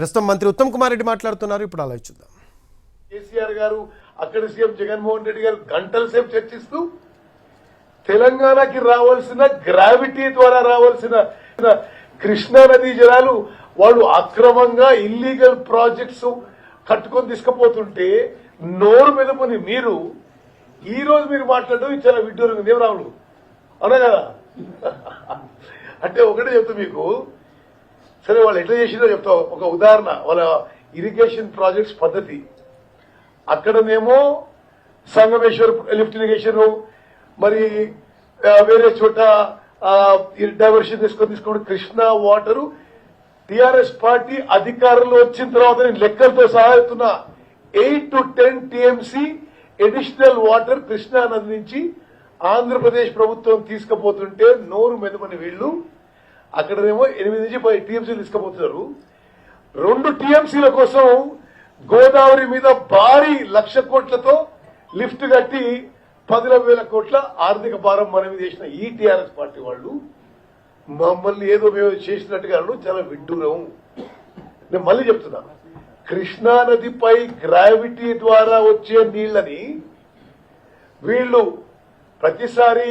ప్రస్తుతం మంత్రి ఉత్తమ్ కుమార్ రెడ్డి మాట్లాడుతున్నారు. ఇప్పుడు అలా కేసీఆర్ గారు అక్కడ సీఎం జగన్మోహన్ రెడ్డి గారు గంటల సేపు చర్చిస్తూ తెలంగాణకి రావాల్సిన గ్రావిటీ ద్వారా రావాల్సిన కృష్ణా నదీ జలాలు వాళ్ళు అక్రమంగా ఇల్లీగల్ ప్రాజెక్ట్స్ కట్టుకొని తీసుకుపోతుంటే నోరు మెదపని మీరు ఈ రోజు మీరు మాట్లాడడం చాలా విడ్డూరంగా ఉంది. అవునా కదా? అంటే ఒకటే చెప్తా మీకు సరే వాళ్ళు ఎట్లా చేసిందో చెప్తావు. ఒక ఉదాహరణ వాళ్ళ ఇరిగేషన్ ప్రాజెక్ట్స్ పద్ధతి. అక్కడనేమో సంగమేశ్వర్ లిఫ్ట్ ఇరిగేషన్ మరి వేరే చోట డైవర్షన్ తీసుకొని తీసుకోండి కృష్ణా వాటరు టిఆర్ఎస్ పార్టీ అధికారంలో వచ్చిన తర్వాత నేను లెక్కలతో సహా చెప్తున్నా. Eight to ten TMC additional water Krishna నది నుంచి ఆంధ్రప్రదేశ్ ప్రభుత్వం తీసుకుపోతుంటే నోరు మెదమని వీళ్ళు. అక్కడనేమో ఎనిమిది నుంచి పది టీఎంసీలు తీసుకుపోతున్నారు. రెండు టీఎంసీల కోసం గోదావరి మీద భారీ లక్ష కోట్లతో లిఫ్ట్ కట్టి పదిల వేల కోట్ల ఆర్థిక భారం మనం చేసిన ఈ టీఆర్ఎస్ పార్టీ వాళ్ళు మమ్మల్ని ఏదో మేము చేసినట్టుగా చాలా విడ్డూరం. నేను మళ్ళీ చెప్తున్నా. కృష్ణా నదిపై గ్రావిటీ ద్వారా వచ్చే నీళ్ళని వీళ్ళు ప్రతిసారి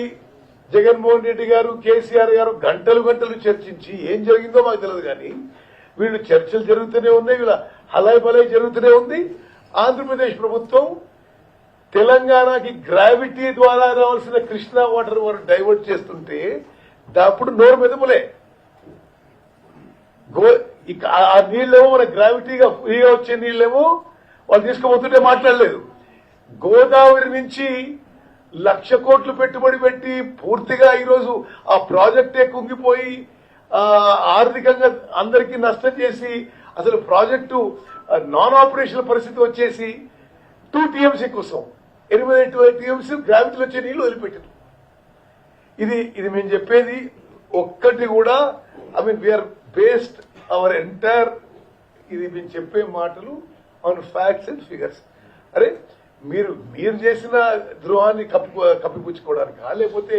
జగన్మోహన్ రెడ్డి గారు కేసీఆర్ గారు గంటలు గంటలు చర్చించి ఏం జరిగిందో మాకు తెలియదు కానీ వీళ్ళు చర్చలు జరుగుతూనే ఉన్నాయి వీళ్ళ హలై బలాయ్ జరుగుతూనే ఉంది. ఆంధ్రప్రదేశ్ ప్రభుత్వం తెలంగాణకి గ్రావిటీ ద్వారా రావాల్సిన కృష్ణా వాటర్ వారు డైవర్ట్ చేస్తుంటే అప్పుడు నోరు మెదపులే. గో ఇక ఆ- ఆ నీళ్ళేమో మన గ్రావిటీగా ఫ్రీగా వచ్చే నీళ్ళేమో వాళ్ళు తీసుకుపోతుంటే మాట్లాడలేదు. గోదావరి నుంచి లక్ష కోట్లు పెట్టుబడి పెట్టి పూర్తిగా ఈరోజు ఆ ప్రాజెక్టే కుంగిపోయి ఆర్థికంగా అందరికీ నష్టం చేసి అసలు ప్రాజెక్టు నాన్ ఆపరేషనల్ పరిస్థితి వచ్చేసి టూ టీఎంసీ కోసం ఎనిమిది టీఎంసీ గ్రావిటీలు వచ్చే నీళ్ళు వదిలిపెట్టారు. ఇది ఇది మేము చెప్పేది ఒక్కటి కూడా I mean we are based our entire ఇది మేము చెప్పే మాటలు ఆన్ ఫ్యాక్ట్స్ అండ్ ఫిగర్స్ అరే మీరు మీరు చేసిన ద్రోహాన్ని కప్పి కప్పిపుచ్చుకోవడానికా? లేకపోతే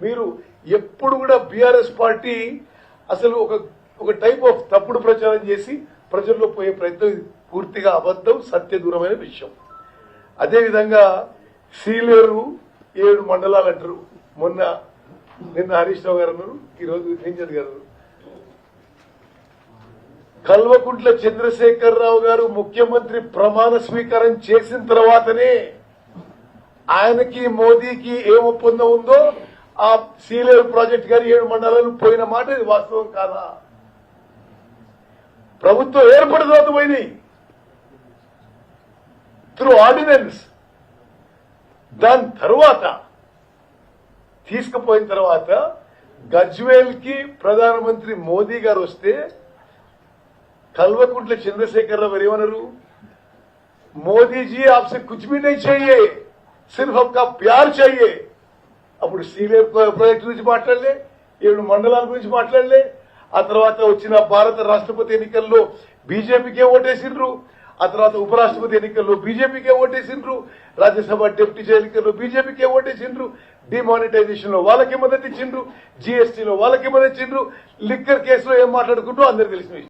మీరు ఎప్పుడు కూడా బీఆర్ఎస్ పార్టీ అసలు ఒక ఒక టైప్ ఆఫ్ తప్పుడు ప్రచారం చేసి ప్రజల్లో పోయే ప్రయత్నం పూర్తిగా అబద్ధం సత్య దూరమైన విషయం. అదేవిధంగా సీలేరు ఏడు మండలాలు అంటారు. మొన్న నిన్న హరీష్ రావు గారు అన్నారు ఈరోజు నింజన్ గారు కల్వకుంట్ల చంద్రశేఖరరావు గారు ముఖ్యమంత్రి ప్రమాణ స్వీకారం చేసిన తర్వాతనే ఆయనకి మోదీకి ఏం ఒప్పందం ఉందో ఆ సీలేరు ప్రాజెక్ట్ గారి ఏడు మండలాలు పోయిన మాట ఇది వాస్తవం కాదా? ప్రభుత్వం ఏర్పడిన తర్వాత పోయినాయి. త్రూ ఆర్డినెన్స్ దాని తరువాత తీసుకుపోయిన తర్వాత గజ్వేల్కి ప్రధానమంత్రి మోదీ గారు వస్తే కల్వకుంట్ల చంద్రశేఖరరావు గారు ఏమన్నారు మోదీ जी आपसे कुछ भी नहीं चाहिए सिर्फ आपका प्यार चाहिए అప్పుడు సీనియర్ ప్రాజెక్ట్ గురించి మాట్లాడలే ఏడు మండలాల గురించి మాట్లాడలే ఆ తర్వాత వచ్చిన భారత రాష్ట్రపతి ఎన్నికల్లో బీజేపీకే ఓటేసిండ్రు ఆ తర్వాత ఉపరాష్ట్రపతి ఎన్నికల్లో బీజేపీకే ఓటేసిండ్రు రాజ్యసభ డిప్యూటీ ఎన్నికల్లో బీజేపీకే ఓటేసిండ్రు డిమానిటైజేషన్ లో వాళ్ళకి మద్దతు ఇచ్చిండ్రు జీఎస్టీలో వాళ్ళకి మద్దతు ఇచ్చిండ్రు లిక్కర్ కేసులో ఏం మాట్లాడుకుంటూ అందరికి తెలిసిన విషయం